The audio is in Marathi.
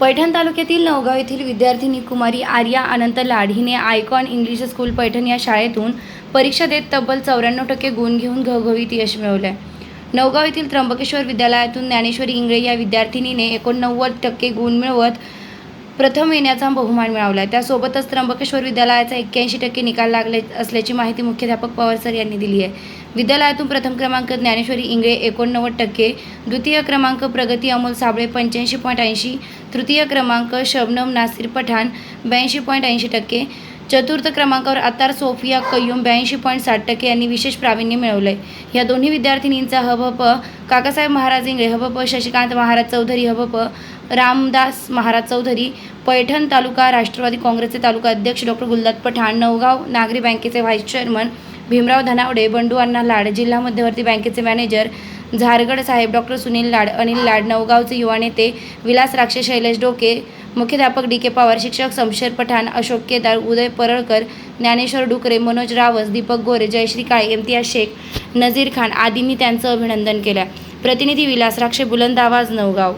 पैठण तालुक्यातील नवगाव येथील विद्यार्थिनी कुमारी आर्या अनंत लाड हिने आयकॉन इंग्लिश स्कूल पैठण या शाळेतून परीक्षा देत तब्बल चौऱ्याण्णव टक्के गुण घेऊन घवघवीत यश मिळवले. नवगाव येथील त्र्यंबकेश्वर विद्यालयातून ज्ञानेश्वरी इंगळे या विद्यार्थिनीने एकोणनव्वद टक्के गुण मिळवत प्रथम येण्याचा बहुमान मिळवला आहे त्यासोबतच त्र्यंबकेश्वर विद्यालयाचा एक्क्याऐंशी टक्के निकाल लागले असल्याची माहिती मुख्याध्यापक पवार सर यांनी दिली आहे. विद्यालयातून प्रथम क्रमांक ज्ञानेश्वरी इंगळे एकोणनव्वद टक्के द्वितीय क्रमांक प्रगती अमोल साबळे पंच्याऐंशी पॉईंट ऐंशी तृतीय क्रमांक शबनम नासिर पठाण ब्याऐंशी पॉईंट ऐंशी टक्के चतुर्थ क्रमांकावर अतार सोफिया कय्यूम ब्याऐंशी पॉईंट साठ टक्के यांनी विशेष प्रावीण्य मिळवलं आहे या दोन्ही विद्यार्थिनींचा हबप काकासाहेब महाराज इंगळे हबप शशिकांत महाराज चौधरी हबप रामदास महाराज चौधरी पैठण तालुका राष्ट्रवादी काँग्रेसचे तालुका अध्यक्ष डॉक्टर गुलदात पठाण नवगाव नागरी बँकेचे व्हाईस चेअरमन भीमराव धनावडे बंडू अण्णा लाड जिल्हा मध्यवर्ती बँकेचे मॅनेजर झारगड साहेब डॉक्टर सुनील लाड अनिल लाड नवगावचे युवा नेते विलास राक्षे शैलेश डोके मुख्याध्यापक डी के पवार शिक्षक समशेर पठाण अशोक केदार उदय परळकर ज्ञानेश्वर डुकरे मनोज रावस दीपक गोरे जयश्री काळे इम्तियाज शेख नझीर खान आदींनी त्यांचं अभिनंदन केलं. प्रतिनिधी विलास राक्षे बुलंद आवाज नवगाव.